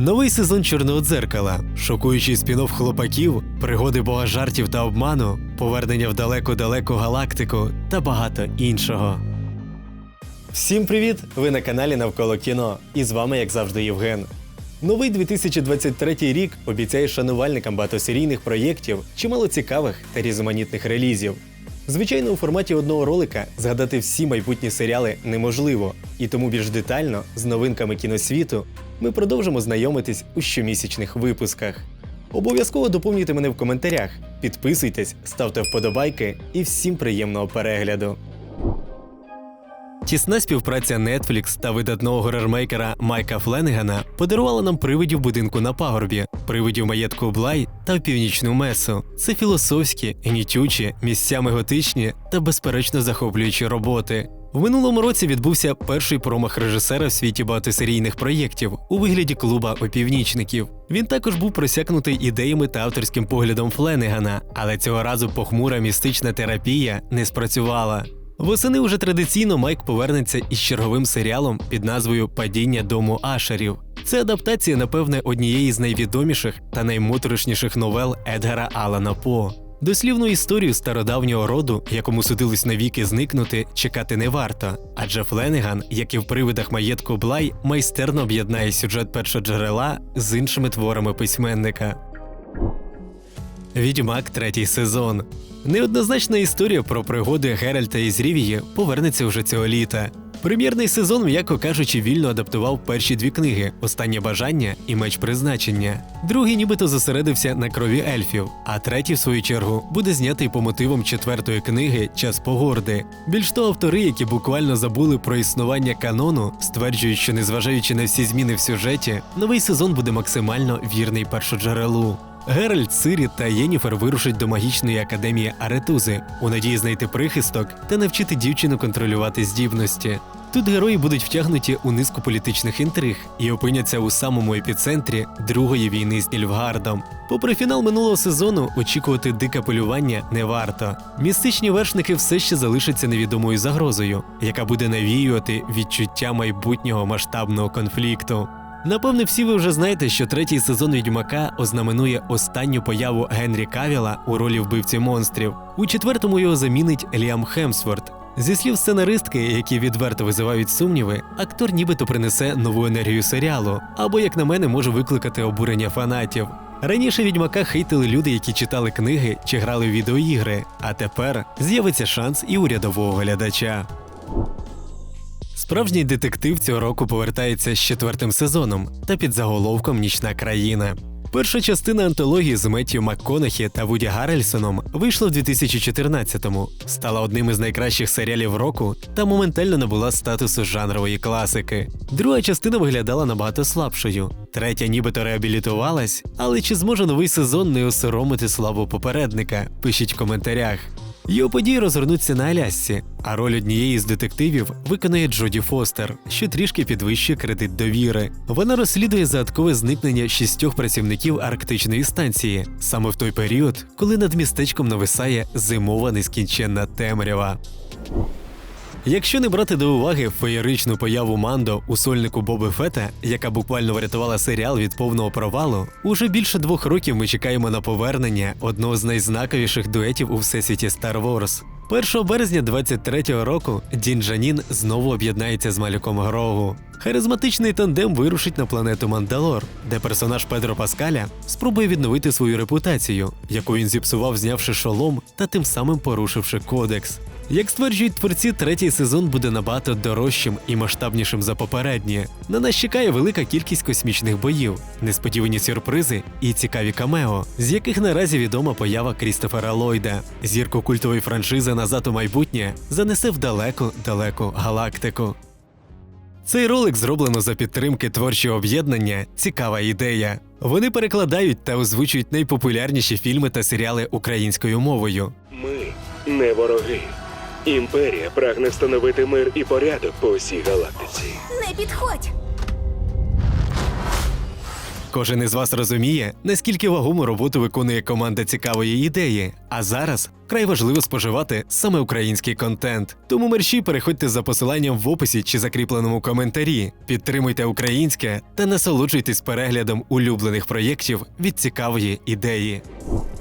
Новий сезон Чорного дзеркала, шокуючий спін-офф хлопаків, пригоди бога жартів та обману, повернення в далеку-далеку галактику та багато іншого. Всім привіт! Ви на каналі Навколо кіно. І з вами, як завжди, Євген. Новий 2023 рік обіцяє шанувальникам багатосерійних проєктів, чимало цікавих та різноманітних релізів. Звичайно, у форматі одного ролика згадати всі майбутні серіали неможливо, і тому більш детально з новинками кіносвіту ми продовжимо знайомитись у щомісячних випусках. Обов'язково доповнюйте мене в коментарях, підписуйтесь, ставте вподобайки і всім приємного перегляду. Тісна співпраця Netflix та видатного горермейкера Майка Фленегана подарувала нам привидів будинку на пагорбі, привидів маєтку Блай та в північну месу. Це філософські, гнітючі, місцями готичні та безперечно захоплюючі роботи. В минулому році відбувся перший промах режисера в світі багатосерійних проєктів у вигляді клуба опівнічників. Він також був просякнутий ідеями та авторським поглядом Фленегана, але цього разу похмура містична терапія не спрацювала. Восени уже традиційно Майк повернеться із черговим серіалом під назвою Падіння дому Ашерів. Це адаптація, напевне, однієї з найвідоміших та наймоторошніших новел Едгара Алана По. Дослівну історію стародавнього роду, якому судилось навіки зникнути, чекати не варто, адже Фленеган, як і в привидах маєтку Блай, майстерно об'єднає сюжет першоджерела з іншими творами письменника. Відьмак третій сезон. Неоднозначна історія про пригоди Геральта із Рівії повернеться вже цього літа. Прем'єрний сезон, м'яко кажучи, вільно адаптував перші дві книги Останнє бажання і меч призначення. Другий нібито зосередився на крові ельфів, а третій, в свою чергу, буде знятий по мотивам четвертої книги Час погорди. Більш того, автори, які буквально забули про існування канону, стверджують, що незважаючи на всі зміни в сюжеті, новий сезон буде максимально вірний першоджерелу. Геральт, Сирі та Єніфер вирушать до магічної академії Аретузи у надії знайти прихисток та навчити дівчину контролювати здібності. Тут герої будуть втягнуті у низку політичних інтриг і опиняться у самому епіцентрі другої війни з Нільфгардом. Попри фінал минулого сезону, очікувати дике полювання не варто. Містичні вершники все ще залишаться невідомою загрозою, яка буде навіювати відчуття майбутнього масштабного конфлікту. Напевне, всі ви вже знаєте, що третій сезон відьмака ознаменує останню появу Генрі Кавіла у ролі вбивці монстрів. У четвертому його замінить Ліам Хемсворт. Зі слів сценаристки, які відверто визивають сумніви, актор нібито принесе нову енергію серіалу, або, як на мене, може викликати обурення фанатів. Раніше відьмака хейтили люди, які читали книги чи грали в відеоігри, а тепер з'явиться шанс і у рядового глядача. Справжній детектив цього року повертається з четвертим сезоном та під заголовком Нічна країна. Перша частина антології з Меттью МакКонахі та Вуді Гаррельсоном вийшла в 2014-му, стала одним із найкращих серіалів року та моментально набула статусу жанрової класики. Друга частина виглядала набагато слабшою. Третя нібито реабілітувалась, але чи зможе новий сезон не осоромити славу попередника? Пишіть в коментарях. Його події розгорнуться на Алясці, а роль однієї з детективів виконає Джоді Фостер, що трішки підвищує кредит довіри. Вона розслідує загадкове зникнення шістьох працівників арктичної станції саме в той період, коли над містечком нависає зимова нескінченна темрява. Якщо не брати до уваги феєричну появу Мандо у сольнику Боби Фета, яка буквально врятувала серіал від повного провалу, уже більше двох років ми чекаємо на повернення одного з найзнаковіших дуетів у всесвіті Star Wars. 1 березня 23-го року Дін Джанін знову об'єднається з малюком Грогу. Харизматичний тандем вирушить на планету Мандалор, де персонаж Педро Паскаля спробує відновити свою репутацію, яку він зіпсував, знявши шолом та тим самим порушивши кодекс. Як стверджують творці, третій сезон буде набагато дорожчим і масштабнішим за попередні. На нас чекає велика кількість космічних боїв, несподівані сюрпризи і цікаві камео, з яких наразі відома поява Крістофера Ллойда. Зірку культової франшизи назад у майбутнє занесе в далеку далеку галактику. Цей ролик зроблено за підтримки творчого об'єднання Цікава ідея. Вони перекладають та озвучують найпопулярніші фільми та серіали українською мовою. Ми не вороги. Імперія прагне встановити мир і порядок по всій галактиці. Не підходь! Кожен із вас розуміє, наскільки вагому роботу виконує команда цікавої ідеї. А зараз вкрай важливо споживати саме український контент. Тому мерщій переходьте за посиланням в описі чи закріпленому коментарі. Підтримуйте українське та насолоджуйтесь переглядом улюблених проєктів від цікавої ідеї.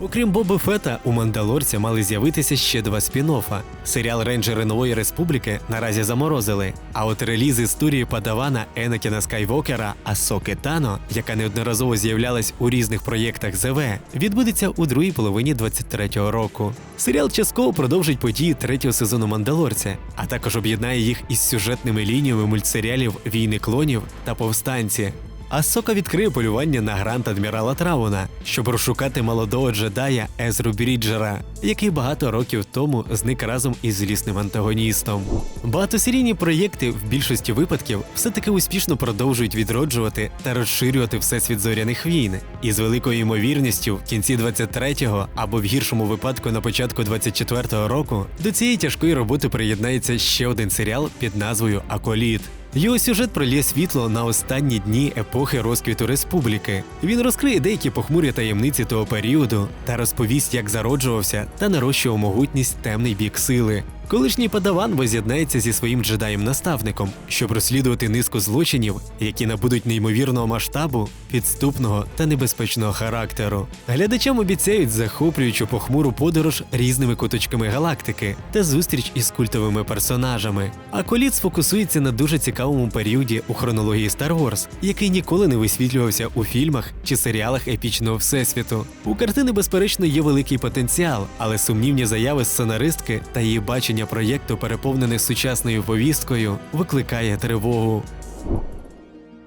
Окрім Боби Фета, у Мандалорця мали з'явитися ще два спін-оффа. Серіал Рейнджери Нової Республіки наразі заморозили. А от реліз історії Падавана Енакіна Скайвокера Асоки Тано, яка неодноразово з'являлась у різних проєктах ЗВ, відбудеться у другій половині 23-го року. Серіал частково продовжить події третього сезону Мандалорця, а також об'єднає їх із сюжетними лініями мультсеріалів Війни клонів та повстанці. Асока відкриє полювання на грант адмірала Травона, щоб розшукати молодого джедая Езру Бріджера, який багато років тому зник разом із злісним антагоністом. Багатосерійні проєкти в більшості випадків все-таки успішно продовжують відроджувати та розширювати всесвіт зоряних війн. І з великою ймовірністю в кінці 23-го або в гіршому випадку на початку 24-го року до цієї тяжкої роботи приєднається ще один серіал під назвою Аколіт. Його сюжет пролє світло на останні дні епохи розквіту республіки. Він розкриє деякі похмурі таємниці того періоду та розповість, як зароджувався та нарощував могутність темний бік сили. Колишній падаван воз'єднається зі своїм джедаєм-наставником, щоб розслідувати низку злочинів, які набудуть неймовірного масштабу, підступного та небезпечного характеру. Глядачам обіцяють захоплюючу похмуру подорож різними куточками галактики та зустріч із культовими персонажами. А коліт сфокусується на дуже цікавому періоді у хронології Star Wars, який ніколи не висвітлювався у фільмах чи серіалах епічного всесвіту. У картини, безперечно, є великий потенціал, але сумнівні заяви сценаристки та її бачення проєкту, переповнене сучасною повісткою, викликає тривогу.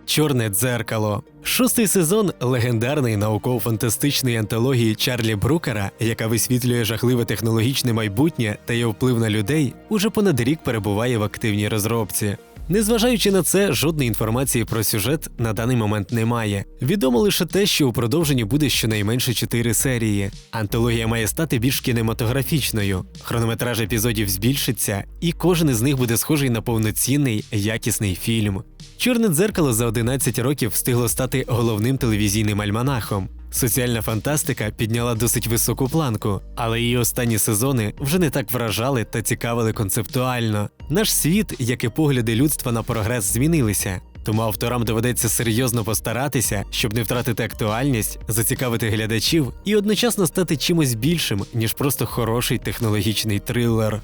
Чорне дзеркало. Шостий сезон легендарної науково-фантастичної антології Чарлі Брукера, яка висвітлює жахливе технологічне майбутнє та його вплив на людей, уже понад рік перебуває в активній розробці. Незважаючи на це, жодної інформації про сюжет на даний момент немає. Відомо лише те, що у продовженні буде щонайменше чотири серії. Антологія має стати більш кінематографічною. Хронометраж епізодів збільшиться, і кожен із них буде схожий на повноцінний, якісний фільм. Чорне дзеркало за 11 років встигло стати головним телевізійним альманахом. Соціальна фантастика підняла досить високу планку, але її останні сезони вже не так вражали та цікавили концептуально. Наш світ, як і погляди людства на прогрес, змінилися. Тому авторам доведеться серйозно постаратися, щоб не втратити актуальність, зацікавити глядачів і одночасно стати чимось більшим, ніж просто хороший технологічний трилер.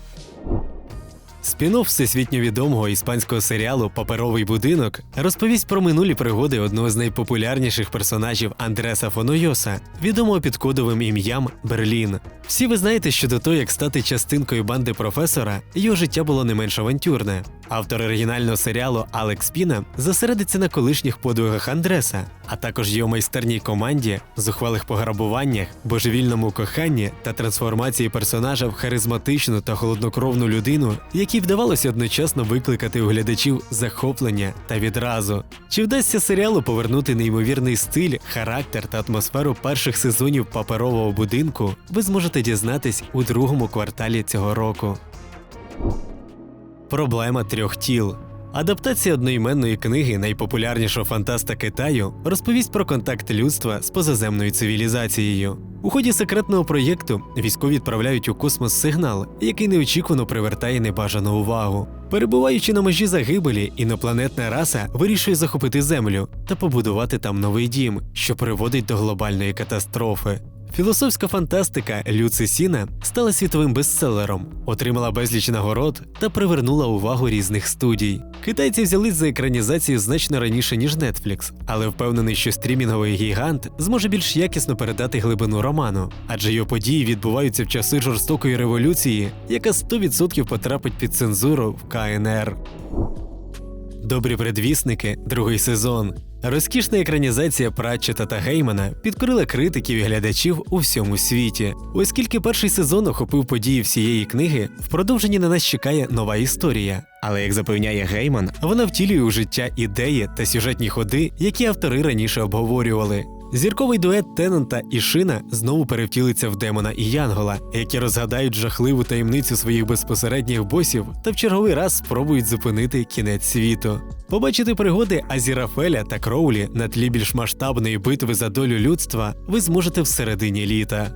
Спін-офф всесвітньо відомого іспанського серіалу Паперовий будинок розповість про минулі пригоди одного з найпопулярніших персонажів Андреса Фонойоса, відомого під кодовим ім'ям Берлін. Всі ви знаєте, що до того, як стати частинкою банди професора, його життя було не менш авантюрне. Автор оригінального серіалу Алекс Піна зосередиться на колишніх подвигах Андреса, а також його майстерній команді, зухвалих пограбуваннях, божевільному коханні та трансформації персонажа в харизматичну та холоднокровну людину, якій вдавалося одночасно викликати у глядачів захоплення та відразу. Чи вдасться серіалу повернути неймовірний стиль, характер та атмосферу перших сезонів паперового будинку, ви зможете дізнатись у другому кварталі цього року. Проблема трьох тіл. Адаптація одноіменної книги найпопулярнішого фантаста Китаю розповість про контакт людства з позаземною цивілізацією. У ході секретного проєкту військові відправляють у космос сигнал, який неочікувано привертає небажану увагу. Перебуваючи на межі загибелі, інопланетна раса вирішує захопити землю та побудувати там новий дім, що приводить до глобальної катастрофи. Філософська фантастика Люци Сіна стала світовим бестселером, отримала безліч нагород та привернула увагу різних студій. Китайці взялись за екранізацію значно раніше, ніж Netflix, але впевнений, що стрімінговий гігант зможе більш якісно передати глибину роману, адже його події відбуваються в часи жорстокої революції, яка 100% потрапить під цензуру в КНР. Добрі предвісники, другий сезон. Розкішна екранізація Пратчета та Геймана підкорила критиків і глядачів у всьому світі. Оскільки перший сезон охопив події всієї книги, в продовженні на нас чекає нова історія. Але як запевняє Гейман, вона втілює у життя ідеї та сюжетні ходи, які автори раніше обговорювали. Зірковий дует Теннанта і Шина знову перевтілиться в демона і Янгола, які розгадають жахливу таємницю своїх безпосередніх босів та в черговий раз спробують зупинити кінець світу. Побачити пригоди Азірафеля та Кроулі на тлі більш масштабної битви за долю людства ви зможете в середині літа.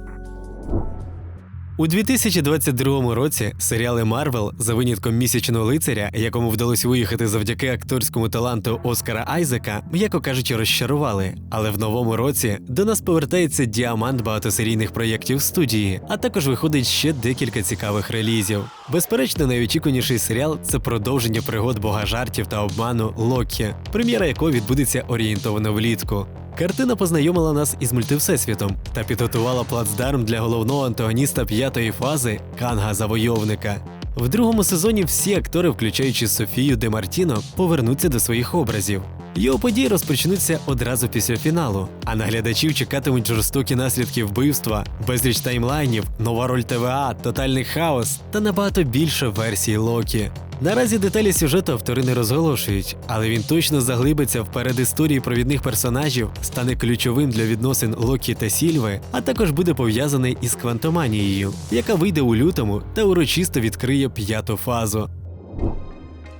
У 2022 році серіали Марвел за винятком місячного лицаря, якому вдалося виїхати завдяки акторському таланту Оскара Айзека, м'яко кажучи, розчарували. Але в новому році до нас повертається діамант багатосерійних проєктів студії, а також виходить ще декілька цікавих релізів. Безперечно, найочікуваніший серіал це продовження пригод бога жартів та обману Локі, прем'єра якого відбудеться орієнтовано влітку. Картина познайомила нас із мультивсесвітом та підготувала плацдарм для головного антагоніста п'ятої фази Канга Завойовника. В другому сезоні всі актори, включаючи Софію Де Мартіно, повернуться до своїх образів. Його події розпочнуться одразу після фіналу, а наглядачів чекатимуть жорстокі наслідки вбивства, безліч таймлайнів, нова роль ТВА, тотальний хаос та набагато більше версій Локі. Наразі деталі сюжету автори не розголошують, але він точно заглибиться в передісторії провідних персонажів, стане ключовим для відносин Локі та Сільви, а також буде пов'язаний із квантоманією, яка вийде у лютому та урочисто відкриє п'яту фазу.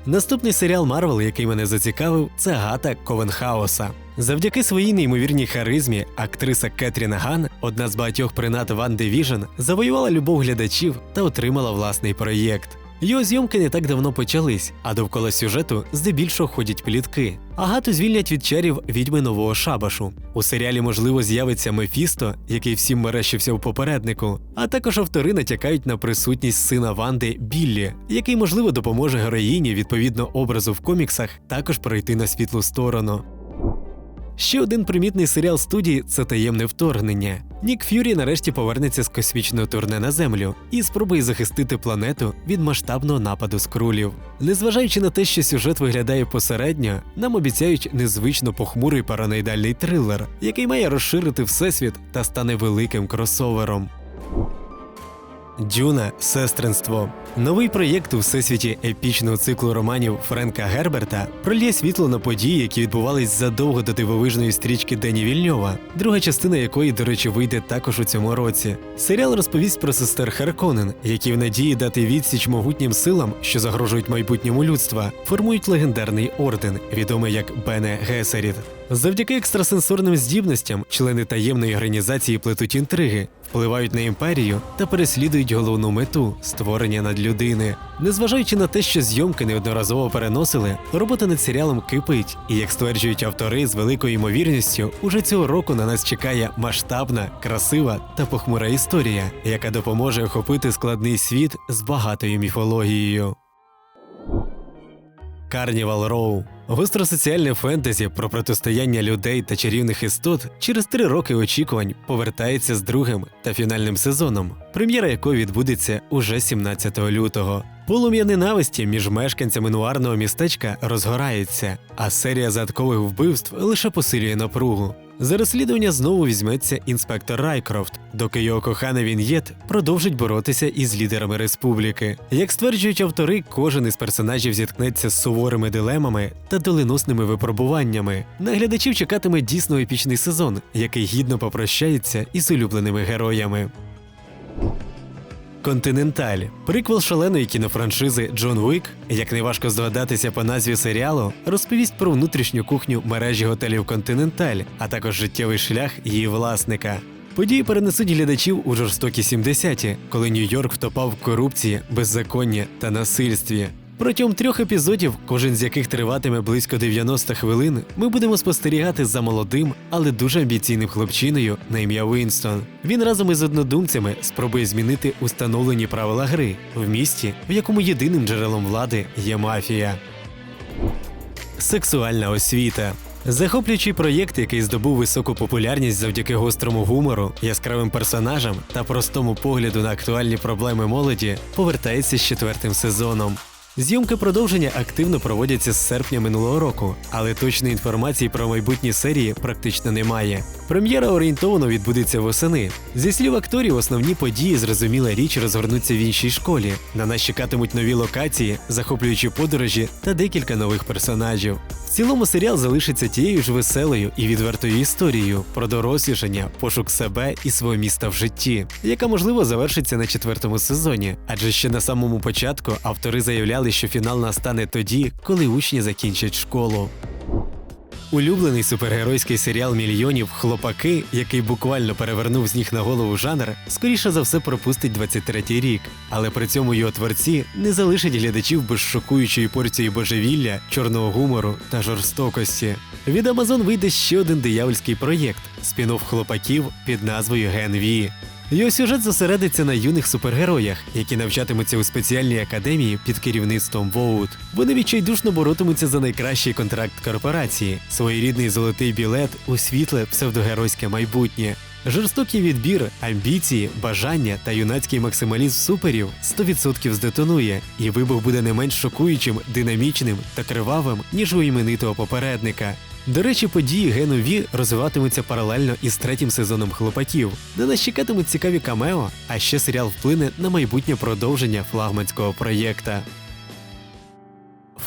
Наступний серіал Марвел, який мене зацікавив, це Гата Ковенхауса. Завдяки своїй неймовірній харизмі, актриса Кетрін Ган, одна з багатьох принад Ван Division, завоювала любов глядачів та отримала власний проєкт. Його зйомки не так давно почались, а довкола сюжету здебільшого ходять плітки. Агату звільнять від чарів відьми нового шабашу. У серіалі, можливо, з'явиться Мефісто, який всім мерещився в попереднику, а також автори натякають на присутність сина Ванди Біллі, який, можливо, допоможе героїні відповідно образу в коміксах також пройти на світлу сторону. Ще один примітний серіал студії це таємне вторгнення. Нік Ф'юрі нарешті повернеться з космічного турне на землю і спробує захистити планету від масштабного нападу скрулів. Незважаючи на те, що сюжет виглядає посередньо, нам обіцяють незвично похмурий параноїдальний трилер, який має розширити всесвіт та стане великим кросовером. Дюна Сестринство. Новий проєкт у всесвіті епічного циклу романів Френка Герберта пролє світло на події, які відбувались задовго до дивовижної стрічки Дені Вільньова, друга частина якої, до речі, вийде також у цьому році. Серіал розповість про сестер Харконен, які в надії дати відсіч могутнім силам, що загрожують майбутньому людства, формують легендарний орден, відомий як Бене Гесеріт. Завдяки екстрасенсорним здібностям члени таємної організації плетуть інтриги, впливають на імперію та переслідують головну мету створення надлюдини. Незважаючи на те, що зйомки неодноразово переносили, робота над серіалом кипить, і як стверджують автори з великою ймовірністю, уже цього року на нас чекає масштабна, красива та похмура історія, яка допоможе охопити складний світ з багатою міфологією. Карнівал Роу Гостро соціальне фентезі про протистояння людей та чарівних істот через три роки очікувань повертається з другим та фінальним сезоном, прем'єра якого відбудеться уже 17 лютого. Полум'я ненависті між мешканцями нуарного містечка розгорається, а серія загадкових вбивств лише посилює напругу. За розслідування знову візьметься інспектор Райкрофт, доки його коханий Він'єт продовжить боротися із лідерами республіки. Як стверджують автори, кожен із персонажів зіткнеться з суворими дилемами та доленосними випробуваннями. Наглядачів чекатиме дійсно епічний сезон, який гідно попрощається із улюбленими героями. Континенталь приквел шаленої кінофраншизи Джон Уік, як неважко здогадатися по назві серіалу, розповість про внутрішню кухню мережі готелів Континенталь, а також життєвий шлях її власника. Події перенесуть глядачів у жорстокі 70-ті, коли Нью-Йорк втопав в корупції, беззаконні та насильстві. Протягом трьох епізодів, кожен з яких триватиме близько 90 хвилин, ми будемо спостерігати за молодим, але дуже амбіційним хлопчиною на ім'я Вінстон. Він разом із однодумцями спробує змінити установлені правила гри в місті, в якому єдиним джерелом влади є мафія. Сексуальна освіта. Захоплюючий проєкт, який здобув високу популярність завдяки гострому гумору, яскравим персонажам та простому погляду на актуальні проблеми молоді, повертається з четвертим сезоном. Зйомки продовження активно проводяться з серпня минулого року, але точної інформації про майбутні серії практично немає. Прем'єра орієнтовано відбудеться восени. Зі слів акторів, основні події, зрозуміла річ, розгорнуться в іншій школі. На нас чекатимуть нові локації, захоплюючі подорожі та декілька нових персонажів. В цілому серіал залишиться тією ж веселою і відвертою історією про дорослішання, пошук себе і свого міста в житті, яка можливо завершиться на четвертому сезоні. Адже ще на самому початку автори заявляли, що фінал настане тоді, коли учні закінчать школу. Улюблений супергеройський серіал мільйонів Хлопаки, який буквально перевернув з ніг на голову жанр, скоріше за все пропустить 23-й рік. Але при цьому його творці не залишать глядачів без шокуючої порції божевілля, чорного гумору та жорстокості. Від Amazon вийде ще один диявольський проєкт спін-офф хлопаків під назвою Ген Ві. Його сюжет зосередиться на юних супергероях, які навчатимуться у спеціальній академії під керівництвом Воут. Вони відчайдушно боротимуться за найкращий контракт корпорації, своєрідний золотий білет у світле псевдогеройське майбутнє. Жорстокий відбір, амбіції, бажання та юнацький максималізм суперів 100% здетонує, і вибух буде не менш шокуючим, динамічним та кривавим, ніж у іменитого попередника. До речі, події Гену Ві розвиватимуться паралельно із третім сезоном хлопаків, де нас чекатимуть цікаві камео, а ще серіал вплине на майбутнє продовження флагманського проєкта.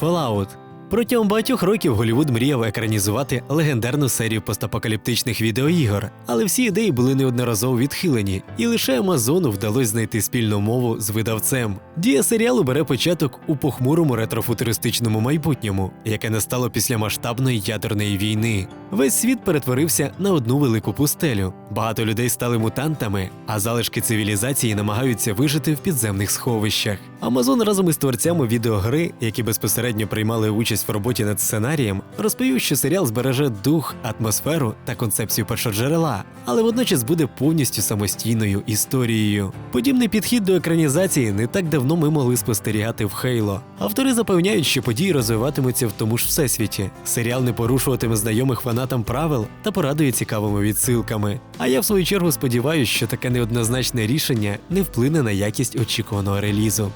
Fallout. Протягом багатьох років Голівуд мріяв екранізувати легендарну серію постапокаліптичних відеоігор, але всі ідеї були неодноразово відхилені, і лише Амазону вдалося знайти спільну мову з видавцем. Дія серіалу бере початок у похмурому ретрофутуристичному майбутньому, яке настало після масштабної ядерної війни. Весь світ перетворився на одну велику пустелю. Багато людей стали мутантами, а залишки цивілізації намагаються вижити в підземних сховищах. Амазон разом із творцями відеогри, які безпосередньо приймали участь в роботі над сценарієм, розповів, що серіал збереже дух, атмосферу та концепцію першоджерела, але водночас буде повністю самостійною історією. Подібний підхід до екранізації не так давно ми могли спостерігати в Хейло. Автори запевняють, що події розвиватимуться в тому ж всесвіті. Серіал не порушуватиме знайомих фанатам правил та порадує цікавими відсилками. А я в свою чергу сподіваюся, що таке неоднозначне рішення не вплине на якість очікуваного релізу.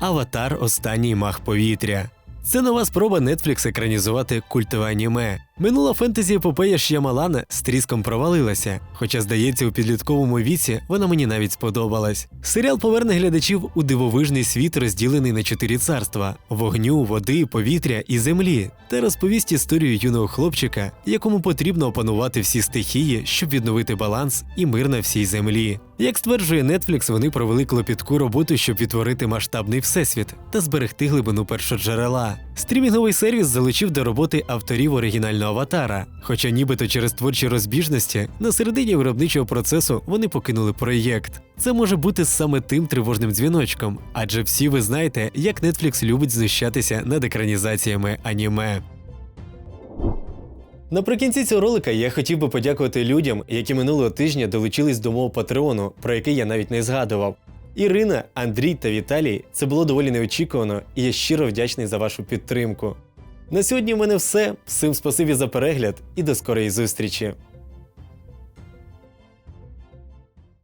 Аватар Останній мах повітря. Це нова спроба Netflix екранізувати культове аніме. Минула фентезі епопея Ш'ямалана з тріском провалилася, хоча, здається, у підлітковому віці вона мені навіть сподобалась. Серіал поверне глядачів у дивовижний світ, розділений на чотири царства: вогню, води, повітря і землі, та розповість історію юного хлопчика, якому потрібно опанувати всі стихії, щоб відновити баланс і мир на всій землі. Як стверджує Netflix, вони провели клопітку роботу, щоб відтворити масштабний всесвіт та зберегти глибину першоджерела. Стрімінговий сервіс залучив до роботи авторів оригінального аватара, хоча нібито через творчі розбіжності на середині виробничого процесу вони покинули проєкт. Це може бути саме тим тривожним дзвіночком, адже всі ви знаєте, як Netflix любить знущатися над екранізаціями аніме. Наприкінці цього ролика я хотів би подякувати людям, які минулого тижня долучились до мого патреону, про який я навіть не згадував. Ірина, Андрій та Віталій. Це було доволі неочікувано, і я щиро вдячний за вашу підтримку. На сьогодні в мене все. Всім спасибі за перегляд і до скорої зустрічі.